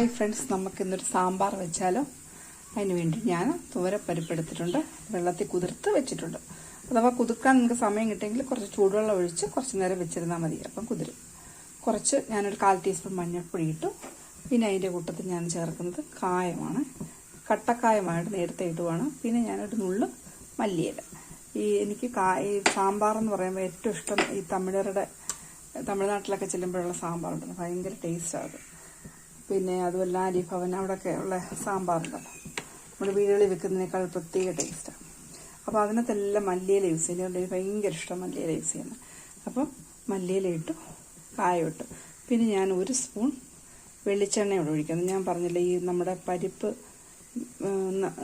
Hi friends നമുക്ക് ഇന്നൊരു സാമ്പാർ വെച്ചാലോ? അതിന് വേണ്ടി ഞാൻ തുവരപ്പരിപ്പെടുത്തിട്ടുണ്ട് വെള്ളത്തിൽ കുതിർത്ത് വെച്ചിട്ടുണ്ട്. അഥവാ കുതിർക്കാൻ നിങ്ങൾക്ക് സമയം കിട്ടിയെങ്കിൽ കുറച്ച് ചൂടുവെള്ളം ഒഴിച്ച് കുറച്ച് നേരം വെച്ചിരുന്നാൽ മതി. അപ്പം കുതിരും. കുറച്ച് ഞാനൊരു കാൽ ടീസ്പൂൺ മഞ്ഞൾപ്പൊടി ഇട്ടു. പിന്നെ അതിന്റെ കൂട്ടത്തിൽ ഞാൻ ചേർക്കുന്നത് കായമാണ്. കട്ടക്കായമായിട്ട് നേരത്തെ ഇടുവാണ്. പിന്നെ ഞാനൊരു നുള്ള് മല്ലിയില. ഈ എനിക്ക് കാ ഈ സാമ്പാർ എന്ന് പറയുമ്പോൾ ഏറ്റവും ഇഷ്ടം ഈ തമിഴരുടെ തമിഴ്നാട്ടിലൊക്കെ ചെല്ലുമ്പോഴുള്ള സാമ്പാറുണ്ടല്ലോ. ഭയങ്കര ടേസ്റ്റാണ് അത്. പിന്നെ അതുമല്ല അരിഭവൻ അവിടെയൊക്കെ ഉള്ള സാമ്പാറുണ്ടല്ലോ. നമ്മുടെ വീടുകളിൽ വെക്കുന്നതിനേക്കാൾ പ്രത്യേക ടേസ്റ്റാണ് അപ്പോൾ അതിനകത്തെല്ലാം മല്ലിയില യൂസ് ചെയ്യുന്നതുകൊണ്ട് എനിക്ക് ഭയങ്കര ഇഷ്ടം മല്ലിയില യൂസ് ചെയ്യുന്നത്. അപ്പം മല്ലിയില ഇട്ടു കായം ഇട്ടു. പിന്നെ ഞാൻ ഒരു സ്പൂൺ വെളിച്ചെണ്ണ ഇവിടെ ഒഴിക്കുന്നത് ഞാൻ പറഞ്ഞില്ല ഈ നമ്മുടെ പരിപ്പ്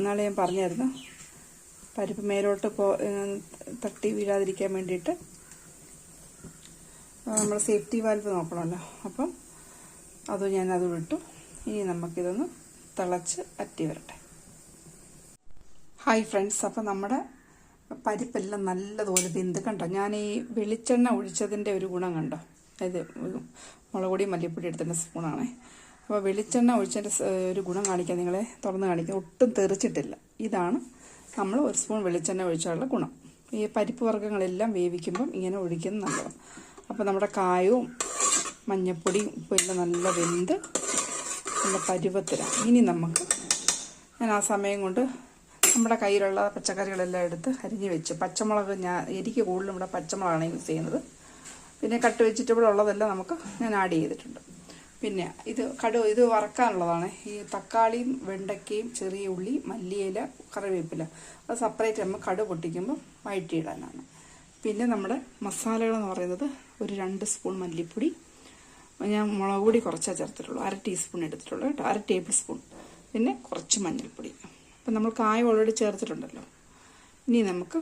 നാളെ ഞാൻ പറഞ്ഞായിരുന്നു. പരിപ്പ് മേലോട്ട് പോ തട്ടി വീഴാതിരിക്കാൻ വേണ്ടിയിട്ട് നമ്മുടെ സേഫ്റ്റി വാൽവ് നോക്കണമല്ലോ. അപ്പം അത് ഞാനത് വിട്ടു. ഇനി നമുക്കിതൊന്ന് തിളച്ച് അറ്റി വരട്ടെ. ഹായ് ഫ്രണ്ട്സ് അപ്പം നമ്മുടെ പരിപ്പെല്ലാം നല്ലതുപോലെ വെന്ത് കണ്ടോ? ഞാൻ ഈ വെളിച്ചെണ്ണ ഒഴിച്ചതിന്റെ ഒരു ഗുണം കണ്ടോ? അതായത് മുളക് പൊടി മല്ലിപ്പൊടി എടുത്തിന്റെ സ്പൂണാണേ. അപ്പോൾ വെളിച്ചെണ്ണ ഒഴിച്ചതിന്റെ ഒരു ഗുണം കാണിക്കാൻ നിങ്ങളെ. തുറന്ന് കാണിക്കാൻ ഒട്ടും തെറിച്ചിട്ടില്ല. ഇതാണ് നമ്മൾ ഒരു സ്പൂൺ വെളിച്ചെണ്ണ ഒഴിച്ചാലുള്ള ഗുണം. ഈ പരിപ്പ് വർഗങ്ങളെല്ലാം വേവിക്കുമ്പം ഇങ്ങനെ ഒഴിക്കുന്നത് നല്ലതാണ്. അപ്പോൾ നമ്മുടെ കായവും മഞ്ഞപ്പൊടിയും ഉപ്പും എല്ലാം നല്ല വെന്ത് നല്ല പരുവത്തിലാണ് ഇനി നമുക്ക് ഞാൻ ആ സമയം കൊണ്ട് നമ്മുടെ കയ്യിലുള്ള പച്ചക്കറികളെല്ലാം എടുത്ത് അരിഞ്ഞ് വെച്ച് പച്ചമുളക് ഞാൻ എനിക്ക് കൂടുതലും ഇവിടെ പച്ചമുളകാണ് യൂസ് ചെയ്യുന്നത്. പിന്നെ കട്ട് വെജിറ്റബിൾ ഉള്ളതെല്ലാം നമുക്ക് ഞാൻ ആഡ് ചെയ്തിട്ടുണ്ട്. പിന്നെ ഇത് കടു ഇത് വറക്കാനുള്ളതാണ്. ഈ തക്കാളിയും വെണ്ടയ്ക്കയും ചെറിയ ഉള്ളി മല്ലിയില കറിവേപ്പില അത് സെപ്പറേറ്റ് നമ്മൾ കടു പൊട്ടിക്കുമ്പോൾ വഴറ്റിയിടാനാണ്. പിന്നെ നമ്മുടെ മസാലകളെന്ന് പറയുന്നത് ഒരു രണ്ട് സ്പൂൺ മല്ലിപ്പൊടി ഞാൻ മുളക് പൊടി കുറച്ചാണ് ചേർത്തിട്ടുള്ളൂ. അര ടീസ്പൂൺ എടുത്തിട്ടുള്ളൂ കേട്ടോ. അര ടേബിൾ സ്പൂൺ പിന്നെ കുറച്ച് മഞ്ഞൾപ്പൊടി. അപ്പം നമ്മൾ കായം ഓൾറെഡി ചേർത്തിട്ടുണ്ടല്ലോ. ഇനി നമുക്ക്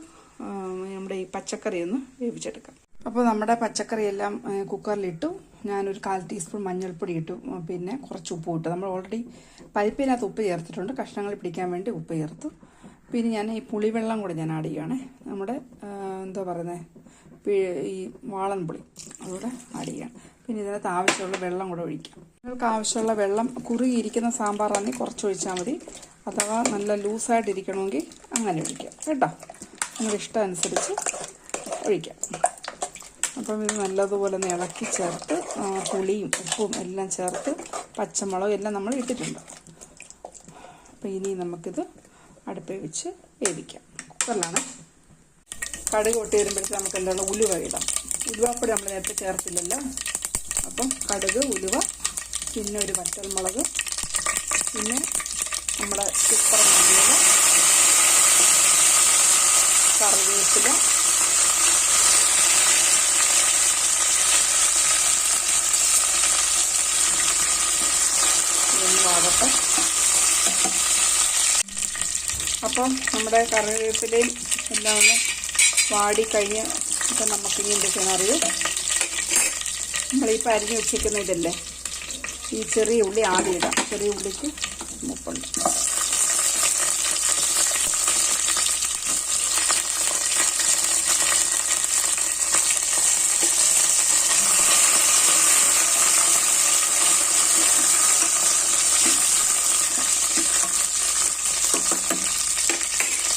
നമ്മുടെ ഈ പച്ചക്കറി ഒന്ന് വേവിച്ചെടുക്കാം. അപ്പോൾ നമ്മുടെ പച്ചക്കറിയെല്ലാം കുക്കറിലിട്ടു. ഞാനൊരു കാൽ ടീസ്പൂൺ മഞ്ഞൾപ്പൊടി ഇട്ടു. പിന്നെ കുറച്ച് ഉപ്പ് ഇട്ടു. നമ്മൾ ഓൾറെഡി പരിപ്പിനകത്ത് ഉപ്പ് ചേർത്തിട്ടുണ്ട്. കഷ്ണങ്ങൾ പിടിക്കാൻ വേണ്ടി ഉപ്പ് ചേർത്തു. പിന്നെ ഞാൻ ഈ പുളിവെള്ളം കൂടെ ഞാൻ ആഡ് ചെയ്യുകയാണേ നമ്മുടെ എന്താ പറയുന്നത് ഈ വാളൻ പുളി അതുകൂടെ ആഡ് ചെയ്യാം പിന്നെ ഇതിനകത്ത് ആവശ്യമുള്ള വെള്ളം കൂടെ ഒഴിക്കാം. നിങ്ങൾക്ക് ആവശ്യമുള്ള വെള്ളം കുറുകിയിരിക്കുന്ന സാമ്പാറാണെങ്കിൽ കുറച്ച് ഒഴിച്ചാൽ മതി. അഥവാ നല്ല ലൂസായിട്ടിരിക്കണമെങ്കിൽ അങ്ങനെ ഒഴിക്കാം. കേട്ടോ? നിങ്ങളുടെ ഇഷ്ടം അനുസരിച്ച് ഒഴിക്കാം. അപ്പം ഇത് നല്ലതുപോലെ ഒന്ന് ഇളക്കി ചേർത്ത് പുളിയും ഉപ്പും എല്ലാം ചേർത്ത് പച്ചമുളകും എല്ലാം നമ്മൾ ഇട്ടിട്ടുണ്ട്. അപ്പം ഇനി നമുക്കിത് അടുപ്പിൽ വെച്ച് വേവിക്കാം. കുക്കറിലാണ്. കടുക് കൊട്ടി വരുമ്പോഴത്തേക്ക് നമുക്ക് എന്താണ് ഉലുവ ഇടാം. ഉലുവപ്പൊടി നമ്മൾ നേരത്തെ ചേർത്തില്ലല്ലോ. അപ്പം കടുക് ഉലുവ പിന്നെ ഒരു വറ്റൽമുളക് പിന്നെ നമ്മുടെ കുക്കർ മല്ലിയില കറിവേപ്പില വാടട്ടെ. അപ്പം നമ്മുടെ കറിവേപ്പിലയും എല്ലാം ഒന്ന് വാടി കഴിഞ്ഞ് ഇപ്പം നമുക്ക് ഇനി എന്ത് ചെയ്യണം ഈ അരിഞ്ഞ് വെച്ചിരിക്കുന്ന ഇതല്ലേ? ഈ ചെറിയ ഉള്ളി ആദ്യം ഇടാം. ചെറിയ ഉള്ളിക്ക് മുപ്പുണ്ട്.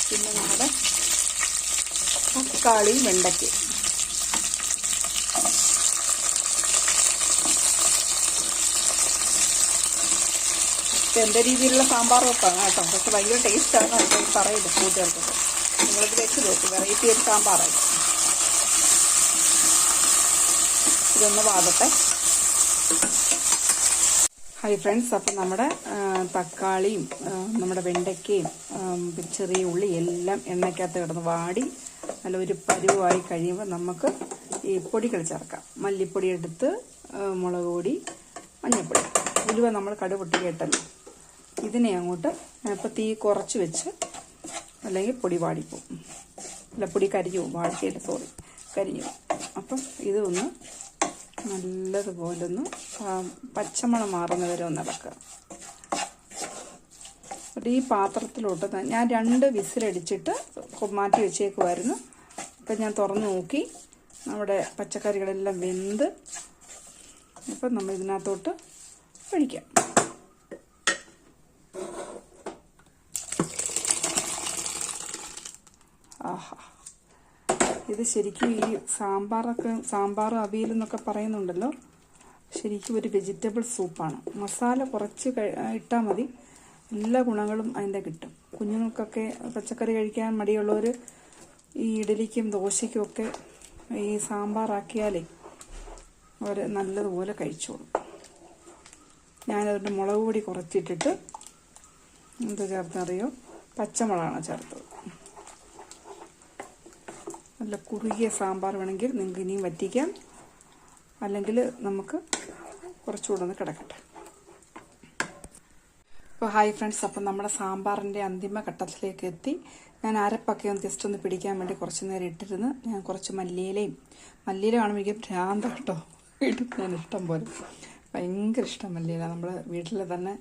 പിന്നെ നമ്മുടെ തക്കാളി വെണ്ടയ്ക്ക് ഇത് എന്റെ രീതിയിലുള്ള സാമ്പാർ വെപ്പാണ് കേട്ടോ. പക്ഷെ ഭയങ്കര ടേസ്റ്റാണ് അത് പറയുന്നത് കൂട്ടുകാർക്കൊക്കെ. നിങ്ങളിത് വെച്ച് നോക്ക്. വെറൈറ്റി ഒരു സാമ്പാറായി ഇതൊന്ന് വാദത്തെ ഹായ് ഫ്രണ്ട്സ് അപ്പം നമ്മുടെ തക്കാളിയും നമ്മുടെ വെണ്ടയ്ക്കയും ചെറിയ ഉള്ളി എല്ലാം എണ്ണയ്ക്കകത്ത് കിടന്ന് വാടി നല്ല ഒരു പരുവായി കഴിയുമ്പോൾ നമുക്ക് ഈ പൊടികൾ ചേർക്കാം. മല്ലിപ്പൊടി എടുത്ത് മുളക് പൊടി മഞ്ഞൾപ്പൊടി. ഉലുവ നമ്മൾ കടുപൊട്ടി കേട്ടല്ലോ. ഇതിനെ അങ്ങോട്ട് ഇപ്പോൾ തീ കുറച്ച് വെച്ച് അല്ലെങ്കിൽ പൊടി വാടിപ്പോവും. അല്ല പൊടി കരിഞ്ഞു പോകും വാടിക്കയില്ല സോറി കരിഞ്ഞു അപ്പം ഇതൊന്ന് നല്ലതുപോലെ ഒന്ന് പച്ചമണം മാറുന്ന വരെ ഒന്ന് ഇളക്കുക. എന്നിട്ട് ഈ പാത്രത്തിലോട്ട് ഞാൻ രണ്ട് വിസിലടിച്ചിട്ട് മാറ്റി വെച്ചേക്കുമായിരുന്നു അപ്പം ഞാൻ തുറന്ന് നോക്കി. നമ്മുടെ പച്ചക്കറികളെല്ലാം വെന്ത്. അപ്പം നമ്മൾ ഇതിനകത്തോട്ട് ഒഴിക്കാം. ഇത് ശരിക്കും ഈ സാമ്പാറൊക്കെ സാമ്പാർ അവിയൽ എന്നൊക്കെ പറയുന്നുണ്ടല്ലോ? ശരിക്കും ഒരു വെജിറ്റബിൾ സൂപ്പാണ് മസാല കുറച്ച് ഇട്ടാൽ മതി. എല്ലാ ഗുണങ്ങളും അതിന്റെ കിട്ടും. കുഞ്ഞുങ്ങൾക്കൊക്കെ പച്ചക്കറി കഴിക്കാൻ മടിയുള്ളവർ ഈ ഇഡലിക്കും ദോശയ്ക്കും ഒക്കെ ഈ സാമ്പാറാക്കിയാലേ അവർ നല്ലതുപോലെ കഴിച്ചോളും. ഞാനതിന്റെ മുളക് പൊടി കുറച്ചിട്ടിട്ട് എന്ത് ചേർത്തറിയോ പച്ചമുളകാണ് ചേർത്തത്. നല്ല കുറുകിയ സാമ്പാർ വേണമെങ്കിൽ നിങ്ങൾക്ക് ഇനിയും വറ്റിക്കാം. അല്ലെങ്കിൽ നമുക്ക് കുറച്ചുകൂടെ ഒന്ന് കിടക്കട്ടെ. അപ്പോൾ ഹായ് ഫ്രണ്ട്സ് അപ്പം നമ്മുടെ സാമ്പാറിന്റെ അന്തിമ ഘട്ടത്തിലേക്ക് എത്തി. ഞാൻ അരപ്പൊക്കെ ഒന്ന് ജസ്റ്റ് ഒന്ന് പിടിക്കാൻ വേണ്ടി കുറച്ച് നേരം ഇട്ടിരുന്ന്. ഞാൻ കുറച്ച് മല്ലിയിലയും മല്ലിയില കാണുമ്പോൾ എനിക്ക് ഭ്രാന്ത കേട്ടോ. ഇടും ഞാൻ ഇഷ്ടം പോലെ. ഭയങ്കര ഇഷ്ടം മല്ലിയില. നമ്മൾ വീട്ടിൽ തന്നെ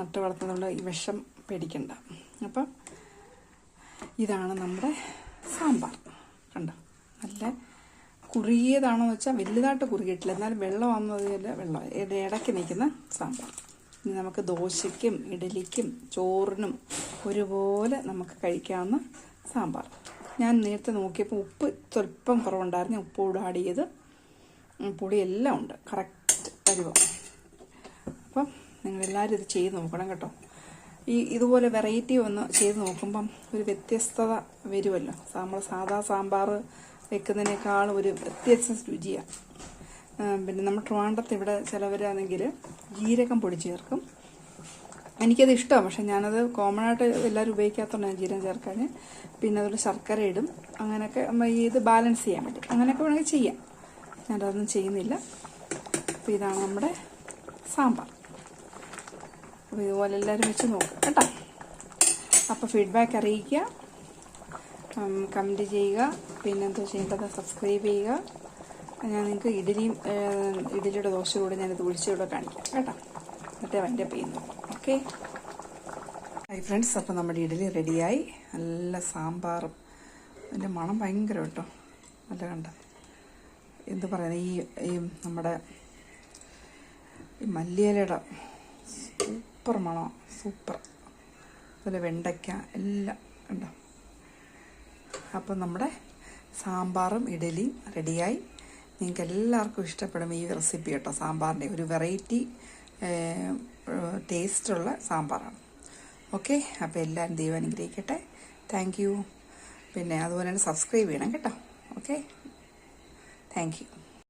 നട്ട് വളർത്തുന്നതുകൊണ്ട് ഈ വിഷം പേടിക്കണ്ട. അപ്പം ഇതാണ് നമ്മുടെ സാമ്പാർ. കണ്ടോ? നല്ല കുറുകിയതാണോ എന്ന് വെച്ചാൽ വലുതായിട്ട് കുറുകിയിട്ടില്ല. എന്നാലും വെള്ളം വന്നതിൽ വെള്ളം ഇട- ഇടയ്ക്ക് നിൽക്കുന്ന സാമ്പാർ ഇനി നമുക്ക് ദോശയ്ക്കും ഇഡലിക്കും ചോറിനും ഒരുപോലെ നമുക്ക് കഴിക്കാവുന്ന സാമ്പാർ. ഞാൻ നേരത്തെ നോക്കിയപ്പോൾ ഉപ്പ് സ്വല്പം കുറവുണ്ടായിരുന്നു. ഉപ്പ് കൂടെ ആഡ് ചെയ്ത് പൊടിയെല്ലാം ഉണ്ട്. കറക്റ്റ് പരുവം. അപ്പം നിങ്ങളെല്ലാവരും ഇത് ചെയ്ത് നോക്കണം കേട്ടോ. ഈ ഇതുപോലെ വെറൈറ്റി ഒന്ന് ചെയ്ത് നോക്കുമ്പം ഒരു വ്യത്യസ്തത വരുമല്ലോ. നമ്മൾ സാധാ സാമ്പാർ വെക്കുന്നതിനേക്കാൾ ഒരു വ്യത്യസ്ത രുചിയാണ് പിന്നെ നമ്മൾ ട്രിവാണ്ടത്ത് ഇവിടെ ചിലവരാണെങ്കിൽ ജീരകം പൊടി ചേർക്കും. എനിക്കത് ഇഷ്ടമാണ് പക്ഷെ ഞാനത് കോമൺ ആയിട്ട് എല്ലാവരും ഉപയോഗിക്കാത്തതുകൊണ്ട് ഞാൻ ജീരകം ചേർക്കാൻ പിന്നെ അതുപോലെ ശർക്കര ഇടും. അങ്ങനെയൊക്കെ ഇത് ബാലൻസ് ചെയ്യാൻ വേണ്ടി അങ്ങനെയൊക്കെ വേണമെങ്കിൽ ചെയ്യാം. ഞാനതൊന്നും ചെയ്യുന്നില്ല. അപ്പോൾ ഇതാണ് നമ്മുടെ സാമ്പാർ. അപ്പോൾ ഇതുപോലെ എല്ലാവരും വെച്ച് നോക്കുക കേട്ടോ. അപ്പോൾ ഫീഡ്ബാക്ക് അറിയിക്കുക. കമന്റ് ചെയ്യുക. പിന്നെ എന്താ ചെയ്യേണ്ടത് സബ്സ്ക്രൈബ് ചെയ്യുക. ഞാൻ നിങ്ങൾക്ക് ഇഡലിയും ഇഡലിയുടെ ദോശ കൂടെ ഞാനിത് ഒഴിച്ചുകൂടെ കാണിക്കാം കേട്ടോ. എന്നിട്ട് വൈൻഡപ്പ് ചെയ്യുന്നു ഓക്കെ ഹൈ ഫ്രണ്ട്സ് അപ്പോൾ നമ്മുടെ ഇഡലി റെഡിയായി നല്ല സാമ്പാറും. അതിന്റെ മണം ഭയങ്കര കേട്ടോ. നല്ല കണ്ട. എന്ത് പറയുന്നത് ഈ നമ്മുടെ ഈ മല്ലിയിലയുടെ സൂപ്പർ മണമാണ് സൂപ്പർ. അതുപോലെ വെണ്ടയ്ക്ക എല്ലാം കണ്ടോ അപ്പം നമ്മുടെ സാമ്പാറും ഇഡലിയും റെഡിയായി. നിങ്ങൾക്ക് എല്ലാവർക്കും ഇഷ്ടപ്പെടും ഈ റെസിപ്പി കേട്ടോ സാമ്പാറിന്റെ. ഒരു വെറൈറ്റി ടേസ്റ്റുള്ള സാമ്പാറാണ്. ഓക്കെ അപ്പോൾ എല്ലാവരും ദൈവം അനുഗ്രഹിക്കട്ടെ. Thank you. പിന്നെ അതുപോലെ തന്നെ സബ്സ്ക്രൈബ് ചെയ്യണം കേട്ടോ. ഓക്കെ. Thank you.